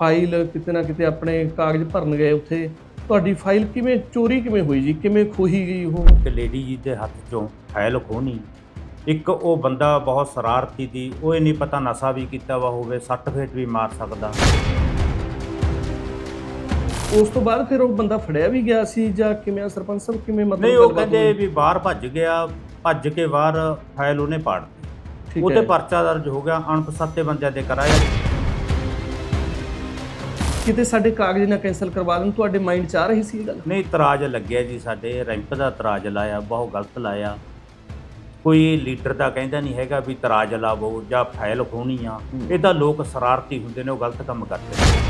File ਕਿਤੇ ਨਾ ਕਿਤੇ ਆਪਣੇ ਕਾਗਜ਼ ਭਰਨ ਗਏ ਉੱਥੇ। ਤੁਹਾਡੀ ਫਾਈਲ ਕਿਵੇਂ ਚੋਰੀ ਕਿਵੇਂ ਹੋਈ ਜੀ? ਕਿਵੇਂ ਖੋਹੀ ਗਈ ਉਹ? ਇੱਕ ਲੇਡੀ ਜੀ ਦੇ ਹੱਥ ਚੋਂ ਫਾਈਲ ਖੋਹਣੀ। ਇੱਕ ਉਹ ਬੰਦਾ ਬਹੁਤ ਸ਼ਰਾਰਤੀ ਦੀ ਉਹ ਇਹ ਨਹੀਂ ਪਤਾ ਨਸ਼ਾ ਵੀ ਕੀਤਾ ਵਾ ਹੋਵੇ ਸੱਟ ਫੇਟ ਵੀ ਮਾਰ ਸਕਦਾ। ਉਸ ਤੋਂ ਬਾਅਦ ਫਿਰ ਉਹ ਬੰਦਾ ਫੜਿਆ ਵੀ ਗਿਆ ਸੀ ਜਾਂ ਕਿਵੇਂ? ਆ ਸਰਪੰਚ ਸਾਹਿਬ ਕਿਵੇਂ ਮਤਲਬ ਨਹੀਂ ਉਹ ਗੱਲਬਾਤ ਕਹਿੰਦੇ ਹੋਈ? ਵੀ ਬਾਹਰ ਭੱਜ ਗਿਆ ਭੱਜ ਕੇ ਬਾਹਰ ਫਾਈਲ ਉਹਨੇ ਪਾੜਤੀ ਠੀਕ ਉਹ ਤੇ ਹੈ। ਪਰਚਾ ਦਰਜ ਹੋ ਗਿਆ ਅਣਪਛਾਤੇ ਬੰਦਿਆਂ ਦੇ ਕਰਾਇਆ। ਕਿਤੇ ਸਾਡੇ ਕਾਗਜ਼ ਨਾ ਕੈਨਸਲ ਕਰਵਾ ਦੇਣ ਤੁਹਾਡੇ ਮਾਈਂਡ 'ਚ ਆ ਰਹੀ ਸੀ ਇਹ ਗੱਲ? ਨਹੀਂ ਇਤਰਾਜ਼ ਲੱਗਿਆ ਜੀ ਸਾਡੇ ਰੈਂਪ ਦਾ ਇਤਰਾਜ਼ ਲਾਇਆ ਬਹੁਤ ਗਲਤ ਲਾਇਆ। ਕੋਈ ਲੀਡਰ ਦਾ ਕਹਿੰਦਾ ਨਹੀਂ ਹੈਗਾ ਵੀ ਇਤਰਾਜ਼ ਲਾਵੋ ਜਾਂ ਫਾਈਲ ਖੋਣੀ ਆ। ਇਹ ਤਾਂ ਲੋਕ ਸ਼ਰਾਰਤੀ ਹੁੰਦੇ ਨੇ ਉਹ ਗਲਤ ਕੰਮ ਕਰਦੇ ਨੇ।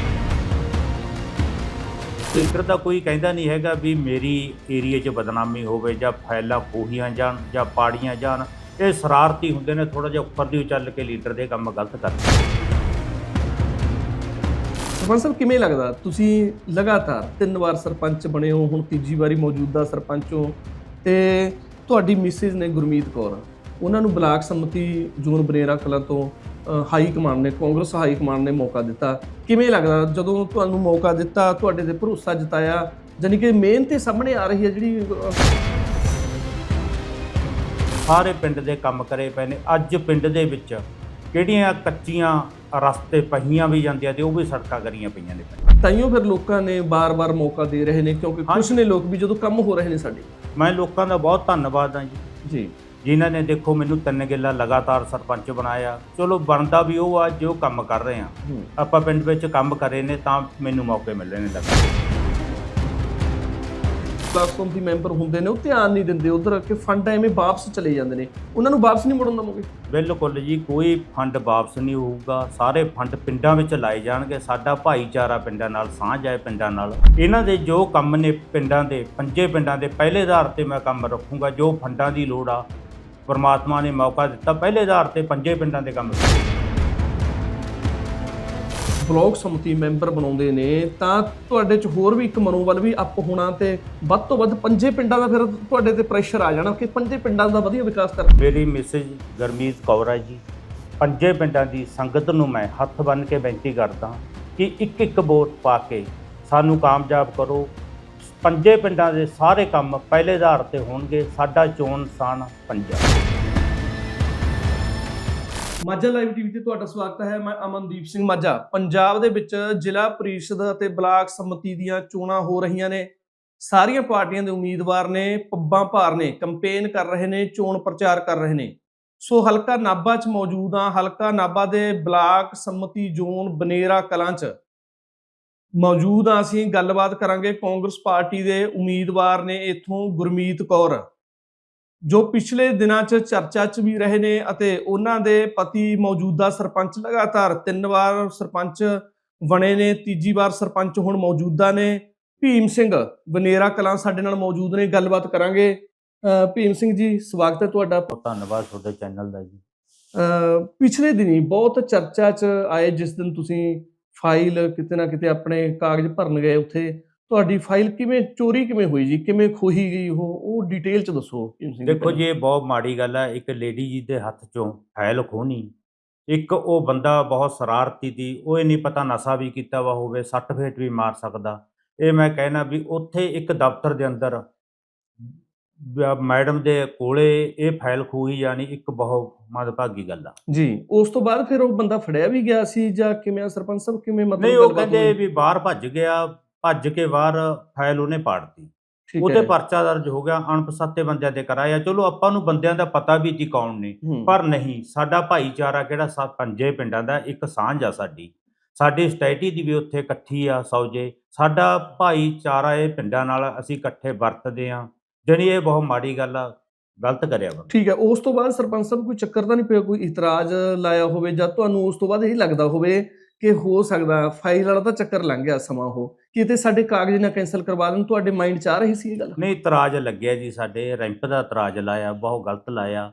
ਲੀਡਰ ਦਾ ਕੋਈ ਕਹਿੰਦਾ ਨਹੀਂ ਹੈਗਾ ਵੀ ਮੇਰੀ ਏਰੀਏ 'ਚ ਬਦਨਾਮੀ ਹੋਵੇ ਜਾਂ ਫਾਈਲਾਂ ਖੋਹੀਆਂ ਜਾਣ ਜਾਂ ਪਾੜੀਆਂ ਜਾਣ। ਇਹ ਸ਼ਰਾਰਤੀ ਹੁੰਦੇ ਨੇ ਥੋੜਾ ਜਿਹਾ ਉੱਪਰ ਦੀ ਚੱਲ ਕੇ ਲੀਡਰ ਦੇ ਕੰਮ ਗਲਤ ਕਰਦੇ ਨੇ। ਸਰਪੰਚ ਸਾਹਿਬ, ਕਿਵੇਂ ਲੱਗਦਾ? ਤੁਸੀਂ ਲਗਾਤਾਰ ਤਿੰਨ ਵਾਰ ਸਰਪੰਚ ਬਣੇ ਹੋ, ਹੁਣ ਤੀਜੀ ਵਾਰੀ ਮੌਜੂਦਾ ਸਰਪੰਚ ਹੋ ਤੇ ਤੁਹਾਡੀ ਮਿਸਿਸ ਨੇ ਗੁਰਮੀਤ ਕੌਰ, ਉਹਨਾਂ ਨੂੰ ਬਲਾਕ ਸੰਮਤੀ ਜੂਨ ਬਨੇਰਾ ਕਲਾਂ ਤੋਂ ਹਾਈ ਕਮਾਂਡ ਨੇ, ਕਾਂਗਰਸ ਹਾਈ ਕਮਾਂਡ ਨੇ ਮੌਕਾ ਦਿੱਤਾ। ਕਿਵੇਂ ਲੱਗਦਾ? ਜਦੋਂ ਤੁਹਾਨੂੰ ਮੌਕਾ ਦਿੱਤਾ, ਤੁਹਾਡੇ ਤੇ ਭਰੋਸਾ ਜਤਾਇਆ ਜਾਨੀ ਕਿ ਮਿਹਨਤ ਤੇ ਸਾਹਮਣੇ ਆ ਰਹੀ ਹੈ ਜਿਹੜੀ ਸਾਰੇ ਪਿੰਡ ਦੇ ਕੰਮ ਕਰੇ ਪਏ ਨੇ। ਅੱਜ ਪਿੰਡ ਦੇ ਵਿੱਚ ਕਿਹੜੀਆਂ ਕੱਚੀਆਂ ਰਸਤੇ ਪਹੀਆਂ ਵੀ ਜਾਂਦੀਆਂ ਤੇ ਉਹ ਵੀ ਸੜਕਾਂ ਕਰੀਆਂ ਪਈਆਂ ਨੇ ਤਾਈਓ ਫਿਰ ਲੋਕਾਂ ਨੇ ਬਾਰ-ਬਾਰ ਮੌਕਾ ਦੇ ਰਹੇ ਨੇ ਕਿਉਂਕਿ ਖੁਸ਼ ਨੇ ਲੋਕ ਵੀ ਜਦੋਂ ਕੰਮ ਹੋ ਰਹੇ ਨੇ ਸਾਡੇ। ਮੈਂ ਲੋਕਾਂ ਦਾ ਬਹੁਤ ਧੰਨਵਾਦ ਹਾਂ ਜੀ। ਜੀ। ਜਿਨ੍ਹਾਂ ਨੇ ਦੇਖੋ ਮੈਨੂੰ ਤਿੰਨ ਗਿੱਲਾ ਲਗਾਤਾਰ ਸਰਪੰਚ ਬਣਾਇਆ। ਚਲੋ ਬਣਦਾ ਵੀ ਉਹ ਆ ਜੋ ਕੰਮ ਕਰ ਰਹੇ ਆ। ਆਪਾਂ ਪਿੰਡ ਵਿੱਚ ਕੰਮ ਕਰੇ ਨੇ ਤਾਂ ਮੈਨੂੰ ਮੌਕੇ ਮਿਲ ਰਹੇ ਨੇ ਲਗਾਤਾਰ। ਪਲੇਟਫਾਰਮ ਦੀ ਮੈਂਬਰ ਹੁੰਦੇ ਨੇ, ਉਹ ਧਿਆਨ ਨਹੀਂ ਦਿੰਦੇ, ਉਧਰ ਕਿ ਫੰਡ ਐਵੇਂ ਵਾਪਸ ਚਲੇ ਜਾਂਦੇ ਨੇ। ਉਹਨਾਂ ਨੂੰ ਵਾਪਸ ਨਹੀਂ ਮੁੜਨ ਦਵੋਗੇ? ਬਿਲਕੁਲ ਜੀ, ਕੋਈ ਫੰਡ ਵਾਪਸ ਨਹੀਂ ਹੋਊਗਾ। ਸਾਰੇ ਫੰਡ ਪਿੰਡਾਂ ਵਿੱਚ ਲਾਏ ਜਾਣਗੇ। ਸਾਡਾ ਭਾਈਚਾਰਾ ਪਿੰਡਾਂ ਨਾਲ, ਸਾਂਝ ਹੈ ਪਿੰਡਾਂ ਨਾਲ। ਇਹਨਾਂ ਦੇ ਜੋ ਕੰਮ ਨੇ ਪਿੰਡਾਂ ਦੇ, ਪੰਜੇ ਪਿੰਡਾਂ ਦੇ, ਪਹਿਲੇ ਆਧਾਰ ਤੇ ਮੈਂ ਕੰਮ ਰੱਖੂੰਗਾ। ਜੋ ਫੰਡਾਂ ਦੀ ਲੋੜ ਆ, ਪਰਮਾਤਮਾ ਨੇ ਮੌਕਾ ਦਿੱਤਾ, ਪਹਿਲੇ ਆਧਾਰ ਤੇ ਪੰਜੇ ਪਿੰਡਾਂ ਦੇ ਕੰਮ ਬਲਾਕ ਸਮਿਤੀ ਮੈਂਬਰ ਬਣਾਉਂਦੇ ਨੇ, ਤਾਂ ਤੁਹਾਡੇ ਚ ਹੋਰ ਵੀ ਇੱਕ ਮਨੋਬਲ ਵੀ ਅਪ ਹੋਣਾ ਤੇ ਵੱਧ ਤੋਂ ਵੱਧ ਪੰਜੇ ਪਿੰਡਾਂ ਦਾ ਫਿਰ ਤੁਹਾਡੇ ਤੇ ਪ੍ਰੈਸ਼ਰ ਆ ਜਾਣਾ ਕਿ ਪੰਜੇ ਪਿੰਡਾਂ ਦਾ ਵਧੀਆ ਵਿਕਾਸ ਕਰ ਮੇਰੀ ਮਿਸਿਜ ਗਰਮੀਤ ਕੌਰ ਹੈ ਜੀ, ਪੰਜੇ ਪਿੰਡਾਂ ਦੀ ਸੰਗਤ ਨੂੰ ਮੈਂ ਹੱਥ ਬੰਨ੍ਹ ਕੇ ਬੇਨਤੀ ਕਰਦਾ ਕਿ ਇੱਕ ਇੱਕ ਵੋਟ ਪਾ ਕੇ ਸਾਨੂੰ ਕਾਮਯਾਬ ਕਰੋ। ਪੰਜੇ ਪਿੰਡਾਂ ਦੇ ਸਾਰੇ ਕੰਮ ਪਹਿਲੇ ਆਧਾਰ ਤੇ ਹੋਣਗੇ, ਸਾਡਾ ਚੋਣ ਨਿਸ਼ਾਨ ਪੰਜਾਬ। ਮਾਝਾ ਲਾਈਵ ਟੀਵੀ ਤੇ ਤੁਹਾਡਾ ਸਵਾਗਤ ਹੈ। ਮੈਂ ਅਮਨਦੀਪ ਸਿੰਘ ਮਾਝਾ। ਪੰਜਾਬ ਦੇ ਵਿੱਚ ਜ਼ਿਲ੍ਹਾ ਪ੍ਰੀਸ਼ਦ ਅਤੇ ਬਲਾਕ ਸਮਿਤੀ ਦੀਆਂ ਚੋਣਾਂ ਹੋ ਰਹੀਆਂ ਨੇ। ਸਾਰੀਆਂ ਪਾਰਟੀਆਂ ਦੇ ਉਮੀਦਵਾਰ ਨੇ ਪੱਬਾਂ ਭਾਰ ਨੇ, ਕੰਪੇਨ ਕਰ ਰਹੇ ਨੇ, ਚੋਣ ਪ੍ਰਚਾਰ ਕਰ ਰਹੇ ਨੇ। ਸੋ ਹਲਕਾ ਨਾਭਾ 'ਚ ਮੌਜੂਦ ਹਾਂ। ਹਲਕਾ ਨਾਭਾ ਦੇ ਬਲਾਕ ਸਮਿਤੀ ਜ਼ੋਨ ਬਨੇਰਾ ਕਲਾਂ 'ਚ ਮੌਜੂਦ ਹਾਂ। ਅਸੀਂ ਗੱਲਬਾਤ ਕਰਾਂਗੇ ਕਾਂਗਰਸ ਪਾਰਟੀ ਦੇ ਉਮੀਦਵਾਰ ਨੇ ਇੱਥੋਂ ਗੁਰਮੀਤ ਕੌਰ। ਜੋ ਪਿਛਲੇ ਦਿਨਾਂ 'ਚ ਚਰਚਾ 'ਚ ਵੀ ਰਹੇ ਨੇ ਅਤੇ ਉਹਨਾਂ ਦੇ ਪਤੀ ਮੌਜੂਦਾ ਸਰਪੰਚ ਲਗਾਤਾਰ ਤਿੰਨ ਵਾਰ ਸਰਪੰਚ ਬਣੇ ਨੇ ਤੀਜੀ ਵਾਰ ਸਰਪੰਚ ਹੁਣ ਮੌਜੂਦਾ ਨੇ। ਭੀਮ ਸਿੰਘ ਬਨੇਰਾ ਕਲਾਂ ਸਾਡੇ ਨਾਲ ਮੌਜੂਦ ਨੇ ਗੱਲਬਾਤ ਕਰਾਂਗੇ। ਭੀਮ ਸਿੰਘ ਜੀ ਸਵਾਗਤ ਹੈ ਤੁਹਾਡਾ। ਧੰਨਵਾਦ ਤੁਹਾਡੇ ਚੈਨਲ ਦਾ ਜੀ। ਪਿਛਲੇ ਦਿਨੀ ਬਹੁਤ ਚਰਚਾ 'ਚ ਆਏ ਜਿਸ ਦਿਨ ਤੁਸੀਂ ਫਾਈਲ ਕਿਤੇ ਨਾ ਕਿਤੇ ਆਪਣੇ ਕਾਗਜ਼ ਭਰਨ ਗਏ ਉੱਥੇ। ਤੁਹਾਡੀ ਫਾਈਲ ਕਿਵੇਂ ਚੋਰੀ ਕਿਵੇਂ ਹੋਈ ਜੀ? ਕਿਵੇਂ ਖੋਹੀ ਗਈ ਉਹ? ਉਹ ਡਿਟੇਲ 'ਚ ਦੱਸੋ ਭੀਮ ਸਿੰਘ ਦੇਖੋ ਜੀ ਇਹ ਬਹੁਤ ਮਾੜੀ ਗੱਲ ਹੈ ਇੱਕ ਲੇਡੀ ਜੀ ਦੇ ਹੱਥ ਚੋਂ ਫਾਈਲ ਖੋਹਣੀ। ਇੱਕ ਉਹ ਬੰਦਾ ਬਹੁਤ ਸ਼ਰਾਰਤੀ ਦੀ ਉਹ ਇਹ ਨਹੀਂ ਪਤਾ ਨਸ਼ਾ ਵੀ ਕੀਤਾ ਵਾ ਹੋਵੇ ਸੱਟ ਫੇਟ ਵੀ ਮਾਰ ਸਕਦਾ। ਇਹ ਮੈਂ ਕਹਿਣਾ ਵੀ ਉੱਥੇ ਇੱਕ ਦਫ਼ਤਰ ਦੇ ਅੰਦਰ ਮੈਡਮ ਦੇ ਕੋਲੇ ਇਹ ਫਾਈਲ ਖੋਹੀ ਜਾਣੀ ਇੱਕ ਬਹੁਤ ਮੰਦਭਾਗੀ ਗੱਲ ਆ। ਜੀ ਉਸ ਤੋਂ ਬਾਅਦ ਫਿਰ ਉਹ ਬੰਦਾ ਫੜਿਆ ਵੀ ਗਿਆ ਸੀ ਜਾਂ ਕਿਵੇਂ ਆ? ਸਰਪੰਚ ਸਾਹਿਬ ਕਿਵੇਂ ਮਤਲਬ ਨਹੀਂ ਉਹ ਕਹਿੰਦੇ? ਵੀ ਬਾਹਰ ਭੱਜ ਗਿਆ। ਭੱਜ ਕੇ ਬਾਹਰ ਫਾਈਲ ਉਹਨੇ ਪਾੜਤੀ ਠੀਕ ਉਹ ਹੈ। ਤੇ ਪਰਚਾ ਦਰਜ ਹੋ ਗਿਆ ਅਣਪਛਾਤੇ ਬੰਦਿਆਂ ਦੇ ਕਰਾਇਆ ਚਲੋ ਆਪਾਂ ਨੂੰ ਬੰਦਿਆਂ ਦਾ ਪਤਾ ਵੀ ਸੀ ਕੌਣ ਨੇ ਹੂੰ, ਪਰ ਨਹੀਂ ਸਾਡਾ ਭਾਈਚਾਰਾ ਕਿਹੜਾ ਸਾ ਪੰਜੇ ਪਿੰਡਾਂ ਦਾ ਇੱਕ ਸਾਂਝ ਆ ਸਾਡੀ। ਸਾਡੀ ਸਟੈਟੀ ਦੀ ਵੀ ਉੱਥੇ ਇਕੱਠੀ ਆ ਸੌਜੇ। ਸਾਡਾ ਭਾਈਚਾਰਾ ਇਹ ਪਿੰਡਾਂ ਨਾਲ ਅਸੀਂ ਇਕੱਠੇ ਵਰਤਦੇ ਆ। ਜਿਹੜੀ ਇਹ ਬਹੁਤ ਮਾੜੀ ਗੱਲ ਆ ਗਲਤ ਕਰਿਆ ਵਾ ਠੀਕ ਹੈ ਉਸ ਤੋਂ ਬਾਅਦ ਸਰਪੰਚ ਸਾਹਿਬ ਕੋਈ ਚੱਕਰ ਤਾਂ ਨਹੀਂ ਪਿਆ ਕੋਈ ਇਤਰਾਜ਼ ਲਾਇਆ ਹੋਵੇ ਜਾਂ ਤੁਹਾਨੂੰ ਉਸ ਤੋਂ ਬਾਅਦ ਇਹ ਲੱਗਦਾ ਹੋਵੇ ਕਿ ਹੋ ਸਕਦਾ ਫਾਈਲ ਵਾਲਾ ਤਾਂ ਚੱਕਰ ਲੰਘ ਗਿਆ ਸਮਾਂ ਉਹ। ਕਿਤੇ ਸਾਡੇ ਕਾਗਜ਼ ਨਾ ਕੈਨਸਲ ਕਰਵਾ ਦੇਣ ਤੁਹਾਡੇ ਮਾਈਂਡ 'ਚ ਆ ਰਹੀ ਸੀ ਇਹ ਗੱਲ? ਨਹੀਂ ਇਤਰਾਜ਼ ਲੱਗਿਆ ਜੀ ਸਾਡੇ ਰੈਂਪ ਦਾ ਇਤਰਾਜ਼ ਲਾਇਆ ਬਹੁਤ ਗਲਤ ਲਾਇਆ।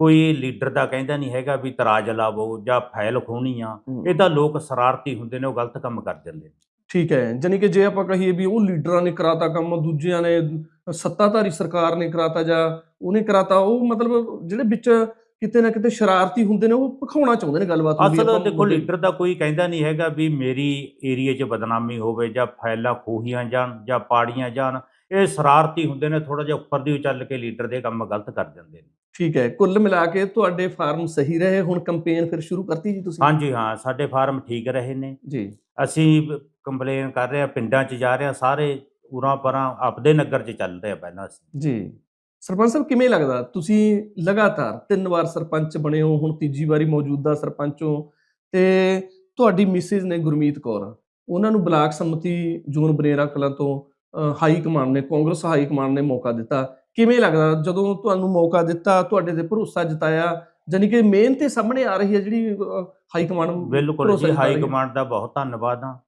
ਕੋਈ ਲੀਡਰ ਦਾ ਕਹਿੰਦਾ ਨਹੀਂ ਹੈਗਾ ਵੀ ਇਤਰਾਜ਼ ਲਾਵੋ ਜਾਂ ਫਾਈਲ ਖੋਣੀ ਆ। ਇਹ ਤਾਂ ਲੋਕ ਸ਼ਰਾਰਤੀ ਹੁੰਦੇ ਨੇ ਉਹ ਗਲਤ ਕੰਮ ਕਰ ਜਾਂਦੇ ਨੇ। ਠੀਕ ਹੈ ਜਾਨੀ ਕਿ ਜੇ ਆਪਾਂ ਕਹੀਏ ਵੀ ਉਹ ਲੀਡਰਾਂ ਨੇ ਕਰਾਤਾ ਕੰਮ ਦੂਜਿਆਂ ਨੇ ਸੱਤਾਧਾਰੀ ਸਰਕਾਰ ਨੇ ਕਰਾਤਾ ਜਾਂ ਉਹਨੇ ਕਰਾਤਾ ਉਹ ਮਤਲਬ ਜਿਹੜੇ ਵਿੱਚ ਕਿਤੇ ਨਾ ਕਿਤੇ ਸ਼ਰਾਰਤੀ ਹੁੰਦੇ ਨੇ ਉਹ ਭਖਾਉਣਾ ਚਾਹੁੰਦੇ ਨੇ ਗੱਲਬਾਤ ਅਸਲ ਦੇਖੋ ਲੀਡਰ ਦਾ ਕੋਈ ਕਹਿੰਦਾ ਨਹੀਂ ਹੈਗਾ ਵੀ ਮੇਰੀ ਏਰੀਏ 'ਚ ਬਦਨਾਮੀ ਹੋਵੇ ਜਾਂ ਫੈਲਾ ਖੋਹੀਆਂ ਜਾਣ ਜਾਂ ਪਾੜੀਆਂ ਜਾਣ ਇਹ ਸ਼ਰਾਰਤੀ ਹੁੰਦੇ ਨੇ ਥੋੜਾ ਜਿਹਾ ਉੱਪਰ ਦੀ ਚੱਲ ਕੇ ਲੀਡਰ ਦੇ ਕੰਮ ਗਲਤ ਕਰ ਜਾਂਦੇ ਨੇ। ਠੀਕ ਹੈ ਕੁੱਲ ਮਿਲਾ ਕੇ ਤੁਹਾਡੇ ਫਾਰਮ ਸਹੀ ਰਹੇ ਹੁਣ ਕੰਪੇਨ ਫਿਰ ਸ਼ੁਰੂ ਕਰਤੀ ਜੀ ਤੁਸੀਂ? ਹਾਂਜੀ ਹਾਂ ਸਾਡੇ ਫਾਰਮ ਠੀਕ ਰਹੇ ਨੇ। ਜੀ। ਅਸੀਂ ਕੰਪਲੇਨ ਕਰ ਰਹੇ ਹਾਂ ਪਿੰਡਾਂ 'ਚ ਜਾ ਰਹੇ ਹਾਂ ਸਾਰੇ ਉਰਾਂ ਪਰਾਂ ਆਪਦੇ ਨਗਰ 'ਚ ਚੱਲ ਰਹੇ ਆ ਪਹਿਲਾਂ ਅਸੀਂ। ਜੀ। ਸਰਪੰਚ ਸਾਹਿਬ ਕਿਵੇਂ ਲੱਗਦਾ? ਤੁਸੀਂ ਲਗਾਤਾਰ ਤਿੰਨ ਵਾਰ ਸਰਪੰਚ ਬਣੇ ਹੋ ਹੁਣ ਤੀਜੀ ਵਾਰੀ ਮੌਜੂਦਾ ਸਰਪੰਚ ਹੋ ਤੇ ਤੁਹਾਡੀ ਮਿਸਿਸ ਨੇ ਗੁਰਮੀਤ ਕੌਰ ਉਹਨਾਂ ਨੂੰ ਬਲਾਕ ਸੰਮਤੀ ਜੂਨ ਬਨੇਰਾ ਕਲਾਂ ਤੋਂ ਹਾਈ ਕਮਾਂਡ ਨੇ ਕਾਂਗਰਸ ਹਾਈ ਕਮਾਂਡ ਨੇ ਮੌਕਾ ਦਿੱਤਾ। ਕਿਵੇਂ ਲੱਗਦਾ? ਜਦੋਂ ਤੁਹਾਨੂੰ ਮੌਕਾ ਦਿੱਤਾ ਤੁਹਾਡੇ ਤੇ ਭਰੋਸਾ ਜਤਾਇਆ ਜਾਨੀ ਕਿ ਮਿਹਨਤ ਤੇ ਸਾਹਮਣੇ ਆ ਰਹੀ ਹੈ ਜਿਹੜੀ ਹਾਈ ਕਮਾਂਡ ਬਿਲਕੁਲ ਜੀ ਹਾਈ। ਕਮਾਂਡ ਦਾ ਬਹੁਤ ਧੰਨਵਾਦ ਆ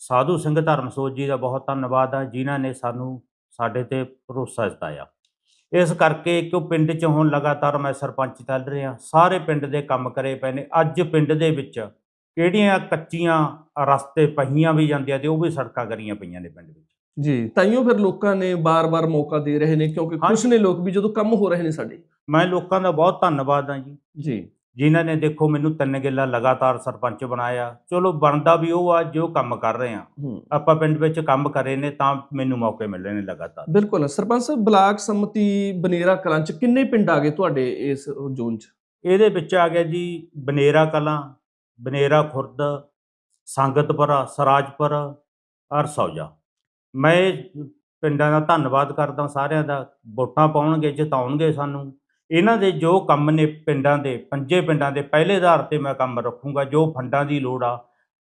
ਸਾਧੂ ਸਿੰਘ ਧਰਮਸੋਤ ਜੀ ਦਾ ਬਹੁਤ ਧੰਨਵਾਦ ਆ ਜਿਨ੍ਹਾਂ ਨੇ ਸਾਨੂੰ ਸਾਡੇ ਤੇ ਭਰੋਸਾ ਜਤਾਇਆ। ਇਸ ਕਰਕੇ ਕਿ ਉਹ ਪਿੰਡ 'ਚ ਹੁਣ ਲਗਾਤਾਰ ਮੈਂ ਸਰਪੰਚ ਚੱਲ ਰਿਹਾ। ਸਾਰੇ ਪਿੰਡ ਦੇ ਕੰਮ ਕਰੇ ਪਏ ਨੇ। ਅੱਜ ਪਿੰਡ ਦੇ ਵਿੱਚ ਕਿਹੜੀਆਂ ਕੱਚੀਆਂ ਰਸਤੇ ਪਹੀਆਂ ਵੀ ਜਾਂਦੀਆਂ ਤੇ ਉਹ ਵੀ ਸੜਕਾਂ ਕਰੀਆਂ ਪਈਆਂ ਨੇ ਪਿੰਡ ਵਿੱਚ। ਜੀ। ਤਾਈਓ ਫਿਰ ਲੋਕਾਂ ਨੇ ਬਾਰ-ਬਾਰ ਮੌਕਾ ਦੇ ਰਹੇ ਨੇ ਕਿਉਂਕਿ ਹਾਂਜੀ। ਨੇ ਲੋਕ ਵੀ ਜਦੋਂ ਕੰਮ ਹੋ ਰਹੇ ਨੇ ਸਾਡੇ। ਮੈਂ ਲੋਕਾਂ ਦਾ ਬਹੁਤ ਧੰਨਵਾਦ ਆ ਜੀ। ਜੀ। ਜਿਨ੍ਹਾਂ ਨੇ ਦੇਖੋ ਮੈਨੂੰ ਤਿੰਨ ਗਿੱਲਾ ਲਗਾਤਾਰ ਸਰਪੰਚ ਬਣਾਇਆ। ਚਲੋ ਬਣਦਾ ਵੀ ਉਹ ਆ ਜੋ ਕੰਮ ਕਰ ਰਹੇ ਆ। ਹੂੰ। ਆਪਾਂ ਪਿੰਡ ਵਿੱਚ ਕੰਮ ਕਰੇ ਨੇ ਤਾਂ ਮੈਨੂੰ ਮੌਕੇ ਮਿਲ ਰਹੇ ਨੇ ਲਗਾਤਾਰ। ਬਿਲਕੁਲ। ਸਰਪੰਚ ਸਾਹਿਬ ਬਲਾਕ ਸੰਮਤੀ ਬਨੇਰਾ ਕਲਾਂ ਚ ਕਿੰਨੇ ਪਿੰਡ ਆ ਗਏ ਤੁਹਾਡੇ ਇਸ ਜ਼ੋਨ ਚ? ਇਹਦੇ ਵਿੱਚ ਆ ਗਿਆ ਜੀ ਬਨੇਰਾ ਕਲਾਂ ਬਨੇਰਾ ਖੁਰਦ ਸੰਗਤਪੁਰਾ ਸਰਾਜਪੁਰ ਔਰ ਸੌਜਾ ਮੈਂ ਪਿੰਡਾਂ ਦਾ ਧੰਨਵਾਦ ਕਰਦਾ ਸਾਰਿਆਂ ਦਾ। ਵੋਟਾਂ ਪਾਉਣਗੇ ਜਿਤਾਉਣਗੇ ਸਾਨੂੰ। ਇਹਨਾਂ ਦੇ ਜੋ ਕੰਮ ਨੇ ਪਿੰਡਾਂ ਦੇ ਪੰਜੇ ਪਿੰਡਾਂ ਦੇ ਪਹਿਲੇ ਆਧਾਰ ਤੇ ਮੈਂ ਕੰਮ ਰੱਖੂੰਗਾ ਜੋ ਫੰਡਾਂ ਦੀ ਲੋੜ ਆ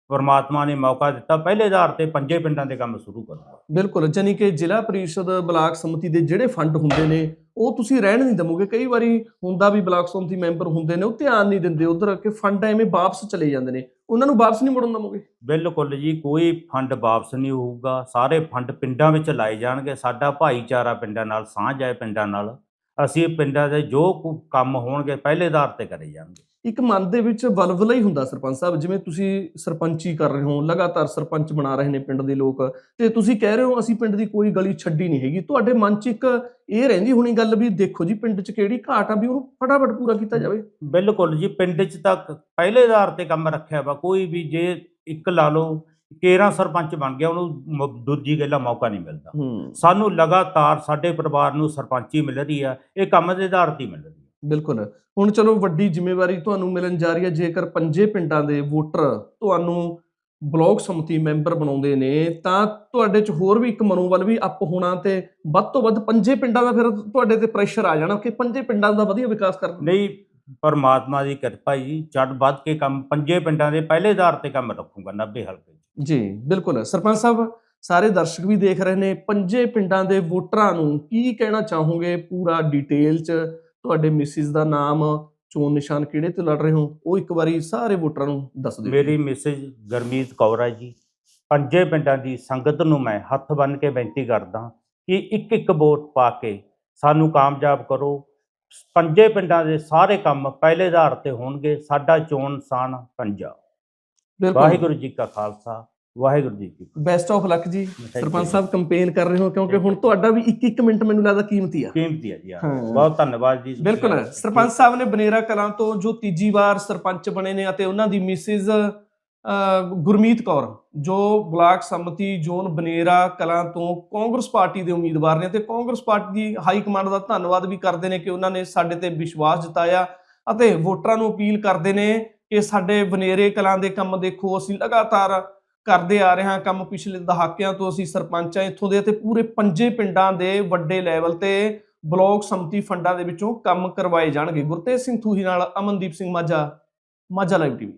ਪਰਮਾਤਮਾ ਨੇ ਮੌਕਾ ਦਿੱਤਾ ਪਹਿਲੇ ਆਧਾਰ ਤੇ ਪੰਜੇ ਪਿੰਡਾਂ ਦੇ ਕੰਮ ਸ਼ੁਰੂ ਕਰੂੰਗਾ। ਬਿਲਕੁਲ ਜਾਨੀ ਕਿ ਜ਼ਿਲ੍ਹਾ ਪ੍ਰੀਸ਼ਦ ਬਲਾਕ ਸੰਮਤੀ ਦੇ ਜਿਹੜੇ ਫੰਡ ਹੁੰਦੇ ਨੇ ਉਹ ਤੁਸੀਂ ਰਹਿਣ ਨਹੀਂ ਦਮੋਗੇ ਕਈ ਵਾਰੀ ਹੁੰਦਾ ਵੀ ਬਲਾਕ ਸੰਮਤੀ ਮੈਂਬਰ ਹੁੰਦੇ ਨੇ ਉਹ ਧਿਆਨ ਨਹੀਂ ਦਿੰਦੇ ਉਧਰ ਕਿ ਫੰਡ ਐਵੇਂ ਵਾਪਸ ਚਲੇ ਜਾਂਦੇ ਨੇ। ਉਹਨਾਂ ਨੂੰ ਵਾਪਸ ਨਹੀਂ ਮੁੜਨ ਦਮੋਗੇ ਬਿਲਕੁਲ ਜੀ ਕੋਈ ਫੰਡ ਵਾਪਸ ਨਹੀਂ ਹੋਊਗਾ। ਸਾਰੇ ਫੰਡ ਪਿੰਡਾਂ ਵਿੱਚ ਲਾਏ ਜਾਣਗੇ। ਸਾਡਾ ਭਾਈਚਾਰਾ ਪਿੰਡਾਂ ਨਾਲ ਸਾਂਝ ਹੈ ਪਿੰਡਾਂ ਨਾਲ। ਅਸੀਂ ਪਿੰਡਾਂ ਦੇ ਜੋ ਕੁ ਕੰਮ ਹੋਣਗੇ ਪਹਿਲੇ ਆਧਾਰ ਤੇ ਕਰੇ ਜਾਣਗੇ। ਇੱਕ ਮਨ ਦੇ ਵਿੱਚ ਵਲਵਲਾ ਹੀ ਹੁੰਦਾ ਸਰਪੰਚ ਸਾਹਿਬ ਜਿਵੇਂ ਤੁਸੀਂ ਸਰਪੰਚੀ ਕਰ ਰਹੇ ਹੋ ਲਗਾਤਾਰ ਸਰਪੰਚ ਬਣਾ ਰਹੇ ਨੇ ਪਿੰਡ ਦੇ ਲੋਕ ਤੇ ਤੁਸੀਂ ਕਹਿ ਰਹੇ ਹੋ ਅਸੀਂ ਪਿੰਡ ਦੀ ਕੋਈ ਗਲੀ ਛੱਡੀ ਨਹੀਂ ਹੈਗੀ। ਤੁਹਾਡੇ ਮਨ 'ਚ ਇੱਕ ਇਹ ਰਹਿੰਦੀ ਹੋਣੀ ਗੱਲ ਵੀ ਦੇਖੋ ਜੀ ਪਿੰਡ 'ਚ ਕਿਹੜੀ ਘਾਟ ਆ ਵੀ ਉਹਨੂੰ ਫਟਾਫਟ ਪੂਰਾ ਕੀਤਾ ਜਾਵੇ। ਬਿਲਕੁਲ ਜੀ ਪਿੰਡ 'ਚ ਤਾਂ ਪਹਿਲੇ ਆਧਾਰ ਤੇ ਕੰਮ ਰੱਖਿਆ ਵਾ ਕੋਈ ਵੀ ਜੇ ਇੱਕ ਲਾ ਲਓ ਕੇਰਾ ਸਰਪੰਚ ਬਣ ਗਿਆ ਉਹਨੂੰ ਮ- ਦੂਜੀ ਗੱਲਾਂ ਮੌਕਾ ਨਹੀਂ ਮਿਲਦਾ। ਹੂੰ। ਸਾਨੂੰ ਲਗਾਤਾਰ ਸਾਡੇ ਪਰਿਵਾਰ ਨੂੰ ਸਰਪੰਚੀ ਮਿਲ ਰਹੀ ਆ ਇਹ ਕੰਮ ਦੇ ਆਧਾਰ ਤੇ ਹੀ ਮਿਲ ਰਹੀ ਹੈ ਬਿਲਕੁਲ। ਹੁਣ ਚਲੋ ਵੱਡੀ ਜ਼ਿੰਮੇਵਾਰੀ ਤੁਹਾਨੂੰ ਮਿਲਣ ਜਾ ਰਹੀ ਹੈ ਜੇਕਰ ਪੰਜੇ ਪਿੰਡਾਂ ਦੇ ਵੋਟਰ ਤੁਹਾਨੂੰ ਬਲਾਕ ਸੰਮਤੀ ਮੈਂਬਰ ਬਣਾਉਂਦੇ ਨੇ ਤਾਂ ਤੁਹਾਡੇ 'ਚ ਹੋਰ ਵੀ ਇੱਕ ਮਨੋਬਲ ਵੀ ਅਪ ਹੋਣਾ ਤੇ ਵੱਧ ਤੋਂ ਵੱਧ ਪੰਜੇ ਪਿੰਡਾਂ ਦਾ ਫਿਰ ਤੁਹਾਡੇ ਤੇ ਪ੍ਰੈਸ਼ਰ ਆ ਜਾਣਾ ਕਿ ਪੰਜੇ ਪਿੰਡਾਂ ਦਾ ਵਧੀਆ ਵਿਕਾਸ ਕਰਨਾ ਨਹੀਂ ਪਰਮਾਤਮਾ ਦੀ ਕਿਰਪਾ ਜੀ ਚੜ ਵੱਧ ਕੇ ਕੰਮ ਪੰਜੇ ਪਿੰਡਾਂ ਦੇ ਪਹਿਲੇ ਆਧਾਰ ਤੇ ਕੰਮ ਰੱਖੂੰਗਾ 90 ਹਲਕੇ। ਜੀ ਬਿਲਕੁਲ। ਸਰਪੰਚ ਸਾਹਿਬ ਸਾਰੇ ਦਰਸ਼ਕ ਵੀ ਦੇਖ ਰਹੇ ਨੇ ਪੰਜੇ ਪਿੰਡਾਂ ਦੇ ਵੋਟਰਾਂ ਨੂੰ ਕੀ ਕਹਿਣਾ ਚਾਹੋਗੇ? ਪੂਰਾ ਡਿਟੇਲ 'ਚ ਤੁਹਾਡੇ ਮਿਸਿਸ ਦਾ ਨਾਮ ਚੋਣ ਨਿਸ਼ਾਨ ਕਿਹੜੇ ਤੇ ਲੜ ਰਹੇ ਹੋ? ਉਹ ਇੱਕ ਵਾਰੀ ਸਾਰੇ ਵੋਟਰਾਂ ਨੂੰ ਦੱਸ ਦਿਓ। ਮੇਰੀ ਮਿਸੇਜ ਗਰਮੀਤ ਕੌਰ ਹੈ ਜੀ ਪੰਜੇ ਪਿੰਡਾਂ ਦੀ ਸੰਗਤ ਨੂੰ ਮੈਂ ਹੱਥ ਬੰਨ੍ਹ ਕੇ ਬੇਨਤੀ ਕਰਦਾ ਕਿ ਇੱਕ ਇੱਕ ਵੋਟ ਪਾ ਕੇ ਸਾਨੂੰ ਕਾਮਯਾਬ ਕਰੋ ਪੰਜੇ ਪਿੰਡਾਂ ਦੇ ਸਾਰੇ ਕੰਮ ਪਹਿਲੇ ਆਧਾਰ ਤੇ ਹੋਣਗੇ। ਸਾਡਾ ਚੋਣ ਨਿਸ਼ਾਨ ਪੰਜਾ। ਵਾਹਿਗੁਰੂ ਜੀ ਕਾ ਖਾਲਸਾ ਵਾਹਿਗੁਰੂ ਜੀ ਕੀ ਬੈਸਟ ਆਫ ਲੱਕ ਜੀ। ਸਰਪੰਚ। ਸਾਹਿਬ ਕੰਪੇਨ ਕਰ ਰਹੇ ਹੋ ਕਿਉਂਕਿ ਹੁਣ ਤੁਹਾਡਾ ਵੀ ਇੱਕ ਇੱਕ ਮਿੰਟ ਮੈਨੂੰ ਲੱਗਦਾ ਕੀਮਤੀ ਆ। ਕੀਮਤੀ ਹੈ। ਜੀ। ਬਹੁਤ ਧੰਨਵਾਦ ਜੀ। ਬਿਲਕੁਲ। ਸਰਪੰਚ ਸਾਹਿਬ ਨੇ ਬਨੇਰਾ ਕਲਾਂ ਤੋਂ ਜੋ ਤੀਜੀ ਵਾਰ ਸਰਪੰਚ ਬਣੇ ਨੇ ਅਤੇ ਉਹਨਾਂ ਦੀ ਮਿਸਿਸ ਗੁਰਮੀਤ ਕੌਰ, ਜੋ ਬਲਾਕ ਸੰਮਤੀ ਜ਼ੋਨ ਬਨੇਰਾ ਕਲਾਂ ਤੋਂ ਕਾਂਗਰਸ ਪਾਰਟੀ ਦੇ ਉਮੀਦਵਾਰ ਨੇ ਤੇ ਕਾਂਗਰਸ ਪਾਰਟੀ ਦੀ ਹਾਈ ਕਮਾਂਡ ਦਾ ਧੰਨਵਾਦ ਵੀ ਕਰਦੇ ਨੇ ਕਿ ਉਹਨਾਂ ਨੇ ਸਾਡੇ ਤੇ ਵਿਸ਼ਵਾਸ ਜਤਾਇਆ ਅਤੇ ਵੋਟਰਾਂ ਨੂੰ ਅਪੀਲ ਕਰਦੇ ਨੇ ਕਿ ਸਾਡੇ ਬਨੇਰੇ ਕਲਾਂ ਦੇ ਕੰਮ ਦੇਖੋ, ਅਸੀਂ ਲਗਾਤਾਰ ਕਰਦੇ ਆ ਰਹੇ ਹਾਂ ਕੰਮ, ਪਿਛਲੇ ਦਹਾਕਿਆਂ ਤੋਂ ਅਸੀਂ ਸਰਪੰਚਾਂ ਇੱਥੋਂ ਦੇ ਤੇ ਪੂਰੇ ਪੰਜੇ ਪਿੰਡਾਂ ਦੇ ਵੱਡੇ ਲੈਵਲ ਤੇ ਬਲਾਕ ਸੰਮਤੀ ਫੰਡਾਂ ਦੇ ਵਿੱਚੋਂ ਕੰਮ ਕਰਵਾਏ ਜਾਣਗੇ। ਗੁਰਤੇਜ ਸਿੰਘ ਥੂਹੀ ਨਾਲ ਅਮਨਦੀਪ ਸਿੰਘ ਮਾਝਾ ਮਾਝਾ ਲਾਈਵ ਟੀਵੀ